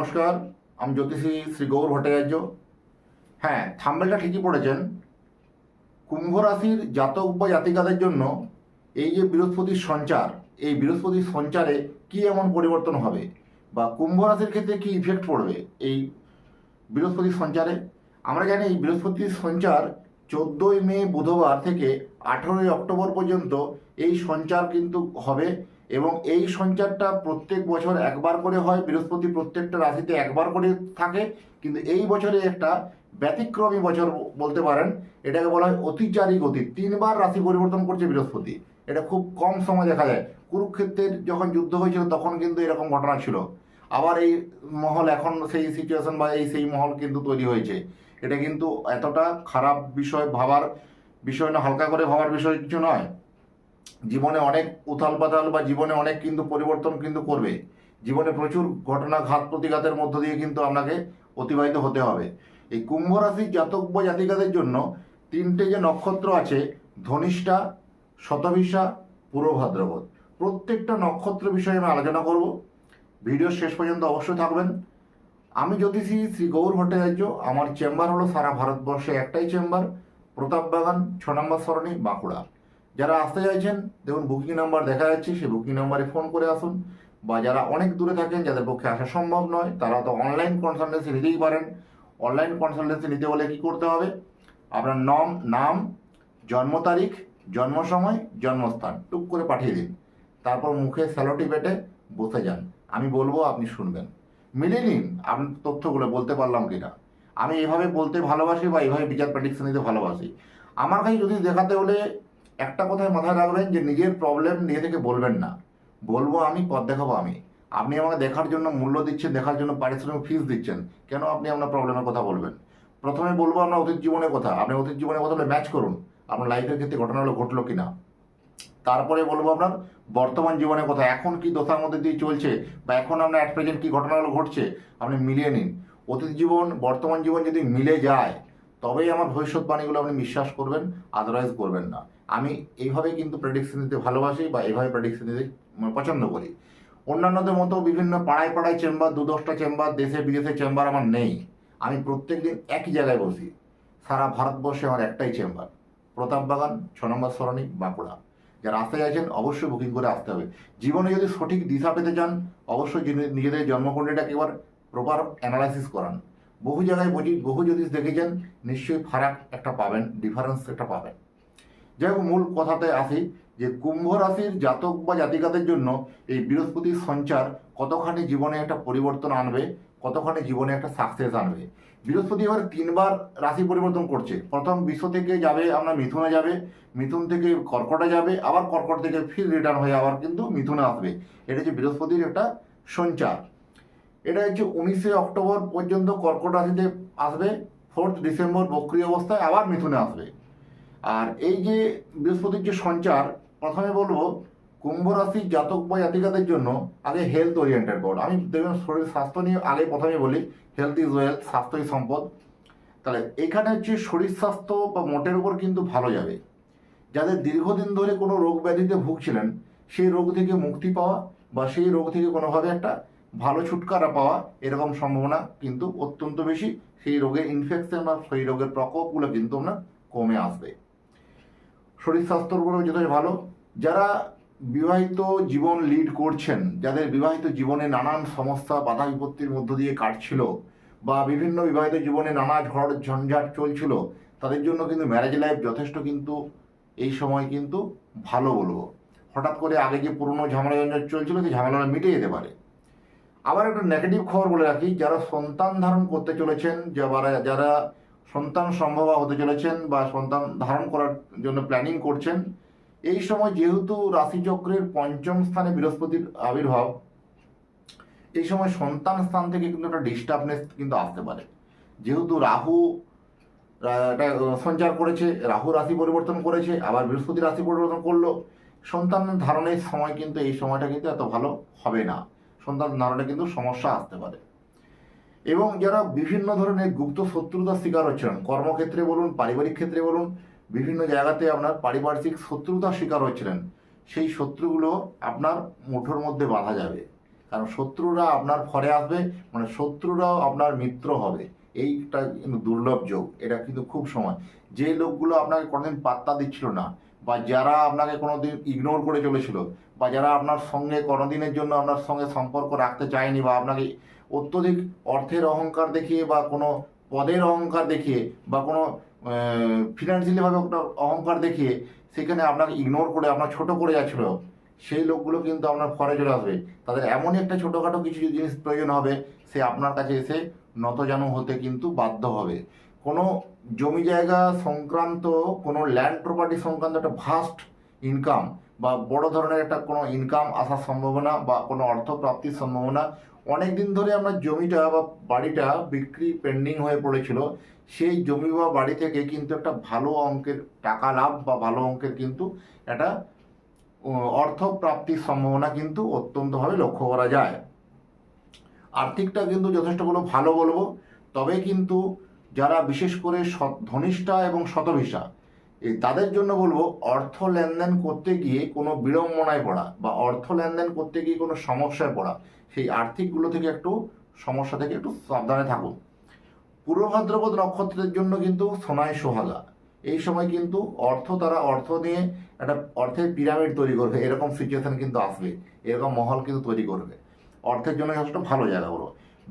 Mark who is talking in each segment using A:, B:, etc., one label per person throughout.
A: নমস্কার, আমি জ্যোতিষী শ্রী গৌর ভট্টাচার্য। হ্যাঁ থাম্বেলটা ঠিকই পড়েছেন। কুম্ভ রাশির জাতক বা জাতিকাদের জন্য এই যে বৃহস্পতির সঞ্চার, এই বৃহস্পতির সঞ্চারে কি এমন পরিবর্তন হবে? বা কুম্ভ রাশির ক্ষেত্রে কি ইফেক্ট পড়বে এই বৃহস্পতির সঞ্চারে? আমরা জানি এই বৃহস্পতির সঞ্চার চোদ্দোই মে বুধবার থেকে আঠেরোই অক্টোবর পর্যন্ত এই সঞ্চার কিন্তু হবে। এবং এই সঞ্চারটা প্রত্যেক বছর একবার করে হয়, বৃহস্পতি প্রত্যেকটা রাশিতে একবার করে থাকে, কিন্তু এই বছরে একটা ব্যতিক্রমী বছর বলতে পারেন, এটাকে বলা হয় অতিচারী গতি। তিনবার রাশি পরিবর্তন করছে বৃহস্পতি। এটা খুব কম সময় দেখা যায়। কুরুক্ষেত্রের যখন যুদ্ধ হয়েছিল, তখন কিন্তু এরকম ঘটনা ছিল। আবার এই মহল এখন সেই সিচুয়েশন বা এই সেই মহল কিন্তু তৈরি হয়েছে। এটা কিন্তু এতটা খারাপ বিষয় ভাবার বিষয় না, হালকা করে ভাবার বিষয় কিছু নয়। জীবনে অনেক উথাল পাতাল বা জীবনে অনেক কিন্তু পরিবর্তন কিন্তু করবে। জীবনে প্রচুর ঘটনা ঘাত প্রতিঘাতের মধ্য দিয়ে কিন্তু আপনাকে অতিবাহিত হতে হবে। এই কুম্ভ রাশির জাতক বা জাতিকাদের জন্য তিনটে যে নক্ষত্র আছে, ধনিষ্ঠা শতভিসা পূর্ব ভাদ্রপদ প্রত্যেকটা নক্ষত্র বিষয়ে আমি আলোচনা করব। ভিডিও শেষ পর্যন্ত অবশ্যই থাকবেন। আমি জ্যোতিষী শ্রী গৌর ভট্টাচার্য। আমার চেম্বার হলো সারা ভারতবর্ষে একটাই চেম্বার প্রতাপবাগান ছ নম্বর সরণি, বাঁকুড়া। যারা আসতে চাইছেন, দেখুন বুকিং নাম্বার দেখা যাচ্ছে, সেই বুকিং নাম্বারে ফোন করে আসুন। বা যারা অনেক দূরে থাকেন, যাদের পক্ষে আসা সম্ভব নয়, তারা তো অনলাইন কনসালটেন্সি নিতেই পারেন। অনলাইন কনসালটেন্সি নিতে হলে কী করতে হবে? আপনার নাম নাম, জন্ম তারিখ, জন্ম সময়, জন্মস্থান, টুক করে পাঠিয়ে দিন। তারপর মুখে স্যালোটি পেটে বসে যান। আমি বলব, আপনি শুনবেন। মিলিয়ে নিন, আপনার তথ্যগুলো বলতে পারলাম কিনা। আমি এভাবে বলতে ভালোবাসি বা এভাবে বিচার প্রেডিকশন নিতে ভালোবাসি। আমার কাছে যদি দেখাতে হলে একটা কথায় মাথায় রাখবেন যে নিজের প্রবলেম নিজে থেকে বলবেন না। বলব আমি, পথ দেখাবো আমি। আপনি আমাকে দেখার জন্য মূল্য দিচ্ছেন, দেখার জন্য পারিশ্রমিক ফিস দিচ্ছেন, কেন আপনি আপনার প্রবলেমের কথা বলবেন? প্রথমে বলব আপনার অতীত জীবনের কথা। আপনি অতীত জীবনের কথা ম্যাচ করুন। আপনার লাইফের ক্ষেত্রে ঘটনাগুলো ঘটলো কি না তারপরে বলব আপনার বর্তমান জীবনের কথা। এখন কি দশার মধ্যে দিয়ে চলছে? বা এখন আপনার অ্যাট প্রেজেন্ট কি ঘটনাগুলো ঘটছে? আপনি মিলিয়ে নিন। অতীত জীবন, বর্তমান জীবন যদি মিলে যায়, তবেই আমার ভবিষ্যৎবাণীগুলো আপনি বিশ্বাস করবেন আদারওয়াইজ করবেন না। আমি এইভাবেই কিন্তু প্রেডিকশন দিতে ভালোবাসি বা এইভাবে প্রেডিকশন দিতে পছন্দ করি। অন্যান্যদের মতো বিভিন্ন পাড়ায় পাড়ায় চেম্বার দু দশটা চেম্বার, দেশে বিদেশে চেম্বার আমার নেই। আমি প্রত্যেক দিন একই জায়গায় বসি। সারা ভারতবর্ষে আমার একটাই চেম্বার। প্রতাপ বাগান, ছ নম্বর সরণি, বাঁকুড়া। যারা আসতে চাইছেন অবশ্যই বুকিং করে আসতে হবে। জীবনে যদি সঠিক দিশা পেতে চান, অবশ্যই নিজেদের জন্মকুণ্ডলীটাকে এবার প্রপার অ্যানালাইসিস করান। বহু জায়গায় বুঝি বহু জ্যোতিষ দেখেছেন, নিশ্চয়ই ফারাক একটা পাবেন ডিফারেন্স একটা পাবেন। যাই হোক, মূল কথাতে আসি যে কুম্ভ রাশির জাতক বা জাতিকাদের জন্য এই বৃহস্পতির সঞ্চার কতখানি জীবনে একটা পরিবর্তন আনবে, কতখানি জীবনে একটা সাকসেস আনবে? বৃহস্পতি এবার তিনবার রাশি পরিবর্তন করছে। প্রথম বিশ্ব থেকে যাবে, আমরা মিথুনে যাবে, মিথুন থেকে কর্কটে যাবে, আবার কর্কট থেকে ফির রিটার্ন হয়ে আবার কিন্তু মিথুনে আসবে। এটা হচ্ছে বৃহস্পতির একটা সঞ্চার। এটা হচ্ছে উনিশে অক্টোবর পর্যন্ত কর্কট রাশিতে আসবে ফোর্থ ডিসেম্বর বক্রিয় অবস্থায় আবার মিথুনে আসবে। আর এই যে বৃহস্পতির যে সঞ্চার, প্রথমে বলব, কুম্ভ রাশির জাতক বা জাতিকাদের জন্য আগে হেলথ ওরিয়েন্টেড বোর্ড আমি দেখবেন শরীর স্বাস্থ্য নিয়ে আগে প্রথমে বলি হেলথ ইজ ওয়েলথ স্বাস্থ্যই সম্পদ। তাহলে এখানে হচ্ছে শরীর স্বাস্থ্য বা মোটের উপর কিন্তু ভালো যাবে। যাদের দীর্ঘদিন ধরে কোনো রোগ ব্যাধিতে ভুগছিলেন, সেই রোগ থেকে মুক্তি পাওয়া বা সেই রোগ থেকে কোনোভাবে একটা ভালো ছুটকারা পাওয়া, এরকম সম্ভাবনা কিন্তু অত্যন্ত বেশি। সেই রোগের ইনফেকশন বা সেই রোগের প্রকোপগুলো কিন্তু আপনার কমে আসবে। শরীর স্বাস্থ্যর উপরেও যথেষ্ট ভালো। যারা বিবাহিত জীবন লিড করছেন, যাদের বিবাহিত জীবনে নানান সমস্যা, বাধা বিপত্তির মধ্য দিয়ে কাটছিল বা বিভিন্ন বিবাহিত জীবনে নানা ঝড়, ঝঞ্ঝাট চলছিল, তাদের জন্য কিন্তু ম্যারেজ লাইফ যথেষ্ট কিন্তু এই সময় কিন্তু ভালো বলব। হঠাৎ করে আগে যে পুরনো ঝামেলা, ঝঞ্ঝাট চলছিল, সেই ঝামেলাটা মিটে যেতে পারে। আবার একটা নেগেটিভ খবর বলে রাখি, যারা সন্তান ধারণ করতে চলেছেন, যারা যারা সন্তান সম্ভব হতে চলেছেন বা সন্তান ধারণ করার জন্য প্ল্যানিং করছেন। এই সময় যেহেতু রাশিচক্রের পঞ্চম স্থানে বৃহস্পতির আবির্ভাব, এই সময় সন্তান স্থান থেকে কিন্তু একটা ডিস্টার্বনেস কিন্তু আসতে পারে। যেহেতু রাহু সঞ্চার করেছে, রাহু রাশি পরিবর্তন করেছে, আবার বৃহস্পতি রাশি পরিবর্তন করল। সন্তান ধারণের সময় কিন্তু এই সময়টা কিন্তু এত ভালো হবে না। সন্তান ধারণে কিন্তু সমস্যা আসতে পারে। এবং যারা বিভিন্ন ধরনের গুপ্ত শত্রুতার শিকার হচ্ছেন, কর্মক্ষেত্রে বলুন, পারিবারিক ক্ষেত্রে বলুন, বিভিন্ন জায়গাতে আপনার পারিপার্শ্বিক শত্রুতার শিকার হচ্ছিলেন, সেই শত্রুগুলো আপনার মুঠোর মধ্যে বাঁধা যাবে। কারণ শত্রুরা আপনার ফরে আসবে মানে শত্রুরাও আপনার মিত্র হবে। এইটা কিন্তু দুর্লভ যোগ, এটা কিন্তু খুব সময়। যে লোকগুলো আপনাকে কোনোদিন পাত্তা দিচ্ছিল না বা যারা আপনাকে কোনোদিন ইগনোর করে চলেছিল, বা যারা আপনার সঙ্গে কোনোদিনের জন্য আপনার সঙ্গে সম্পর্ক রাখতে চায়নি বা আপনাকে অত্যধিক অর্থের অহংকার দেখিয়ে বা কোনো পদের অহংকার দেখিয়ে বা কোনো ফিনান্সিয়ালিভাবে একটা অহংকার দেখিয়ে সেখানে আপনাকে ইগনোর করে, আপনার ছোট করে যাচ্ছিল, সেই লোকগুলো কিন্তু আপনার ফরে চলে আসবে। তাদের এমনই একটা ছোটোখাটো কিছু জিনিস প্রয়োজন হবে, সে আপনার কাছে এসে নতজানু হতে কিন্তু বাধ্য হবে। কোনো জমি জায়গা সংক্রান্ত, কোনো ল্যান্ড প্রপার্টি সংক্রান্ত একটা ভাস্ট ইনকাম বা বড় ধরনের একটা কোনো ইনকাম আসার সম্ভাবনা বা কোনো অর্থ প্রাপ্তির সম্ভাবনা অনেক দিন ধরে আপনার জমিটা বা বাড়িটা বিক্রি পেন্ডিং হয়ে পড়েছিল, সেই জমি বা বাড়ি থেকে কিন্তু একটা ভালো অঙ্কের টাকা লাভ বা ভালো অঙ্কের কিন্তু একটা অর্থ প্রাপ্তির সম্ভাবনা কিন্তু অত্যন্তভাবে লক্ষ্য করা যায়। আর্থিকটা কিন্তু যথেষ্ট যথেষ্টগুলো ভালো বলব, তবে কিন্তু যারা বিশেষ করে ধনিষ্ঠা এবং শতভিসা এই তাদের জন্য বলব অর্থ লেনদেন করতে গিয়ে কোনো বিড়ম্বনায় পড়া বা অর্থ লেনদেন করতে গিয়ে কোনো সমস্যায় পড়া, সেই আর্থিকগুলো থেকে একটু সমস্যা থেকে একটু সাবধানে থাকুন। পূর্ব ভাদ্রপদ নক্ষত্রের জন্য কিন্তু সোনায় সোহাগা, এই সময় কিন্তু অর্থ তারা অর্থ নিয়ে একটা অর্থের পিরামিড তৈরি করবে, এরকম সিচুয়েশান কিন্তু আসবে, এরকম মহল কিন্তু তৈরি করবে। অর্থের জন্য যথেষ্ট ভালো জায়গা জায়গাগুলো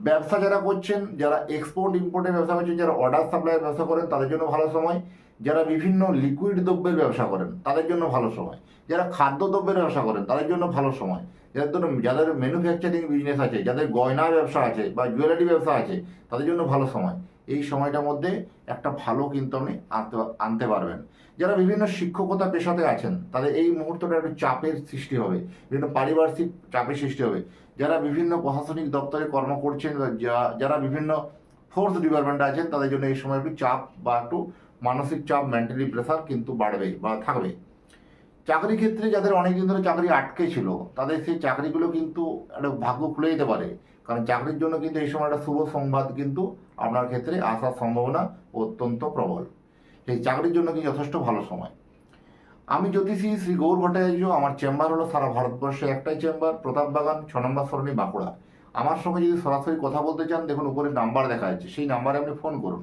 A: ব্যবসা যারা করছেন, যারা এক্সপোর্ট ইম্পোর্টের ব্যবসা করছেন, যারা অর্ডার সাপ্লাইয়ের ব্যবসা করেন, তাদের জন্য ভালো সময়। যারা বিভিন্ন লিকুইড দ্রব্যের ব্যবসা করেন, তাদের জন্য ভালো সময়। যারা খাদ্য দ্রব্যের ব্যবসা করেন, তাদের জন্য ভালো সময়। যাদের জন্য যাদের ম্যানুফ্যাকচারিং বিজনেস আছে, যাদের গয়নার ব্যবসা আছে বা জুয়েলারি ব্যবসা আছে, তাদের জন্য ভালো সময়। এই সময়টার মধ্যে একটা ভালো কিন্তু আপনি আনতে আনতে পারবেন। যারা বিভিন্ন শিক্ষকতা পেশাতে আছেন, তাদের এই মুহূর্তটা একটু চাপের সৃষ্টি হবে, বিভিন্ন পারিপার্শ্বিক চাপের সৃষ্টি হবে। যারা বিভিন্ন প্রশাসনিক দপ্তরে কর্ম করছেন যারা বিভিন্ন ফোর্স ডিপার্টমেন্টে আছেন, তাদের জন্য এই সময় একটু চাপ বা একটু মানসিক চাপ মেন্টালি প্রেশার কিন্তু বাড়বে বা থাকবে। চাকরি ক্ষেত্রে যাদের অনেকদিন ধরে চাকরি আটকে ছিল, তাদের সেই চাকরিগুলো কিন্তু একটা ভাগ্য খুলে যেতে পারে। কারণ চাকরির জন্য কিন্তু এই সময় একটা শুভ সংবাদ কিন্তু আপনার ক্ষেত্রে আসার সম্ভাবনা অত্যন্ত প্রবল। সেই চাকরির জন্য কি যথেষ্ট ভালো সময়? আমি জ্যোতিষী শ্রী গৌর ভট্টাচার্য, আমার চেম্বার হলো সারা ভারতবর্ষে একটাই চেম্বার, প্রতাপ বাগান, ছ নম্বর সরণি বাঁকুড়া। আমার সঙ্গে যদি সরাসরি কথা বলতে চান, দেখুন উপরে নাম্বার দেখা যাচ্ছে, সেই নাম্বারে আপনি ফোন করুন।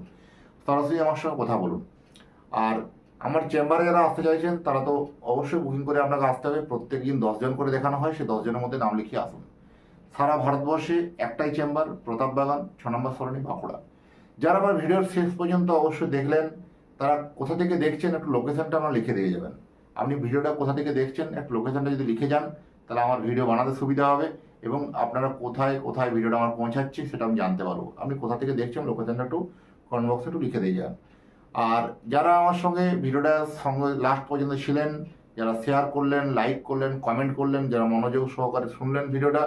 A: সরাসরি আমার সঙ্গে কথা বলুন। আর আমার চেম্বারে যারা আসতে চাইছেন, তারা তো অবশ্যই বুকিং করে আপনাকে আসতে হবে। প্রত্যেক দিন দশজন করে দেখানো হয় সেই দশজনের মধ্যে নাম লিখিয়ে আসুন। সারা ভারতবর্ষে একটাই চেম্বার প্রতাপ বাগান, ছ নম্বর সরণি বাঁকুড়া। যারা আমার ভিডিওর শেষ পর্যন্ত অবশ্যই দেখলেন, তারা কোথা থেকে দেখছেন একটু লোকেশনটা আমার লিখে দিয়ে যাবেন। আপনি ভিডিওটা কোথা থেকে দেখছেন, একটু লোকেশনটা যদি লিখে যান, তাহলে আমার ভিডিও বানাতে সুবিধা হবে এবং আপনারা কোথায় কোথায় ভিডিওটা আমার পৌঁছাচ্ছি সেটা আমি জানতে পারব। আপনি কোথা থেকে দেখছেন লোকেশনটা একটু কমেন্ট বক্সে একটু লিখে দিয়ে যান। আর যারা আমার সঙ্গে ভিডিওটা সঙ্গে লাস্ট পর্যন্ত ছিলেন, যারা শেয়ার করলেন লাইক করলেন কমেন্ট করলেন, যারা মনোযোগ সহকারে শুনলেন ভিডিওটা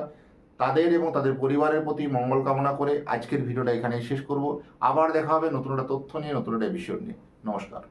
A: তাদের এবং তাদের পরিবারের প্রতি মঙ্গল কামনা করে আজকের ভিডিওটা এখানেই শেষ করব। আবার দেখা হবে নতুন একটা তথ্য নিয়ে, নতুন একটা বিষয় নিয়ে। নমস্কার।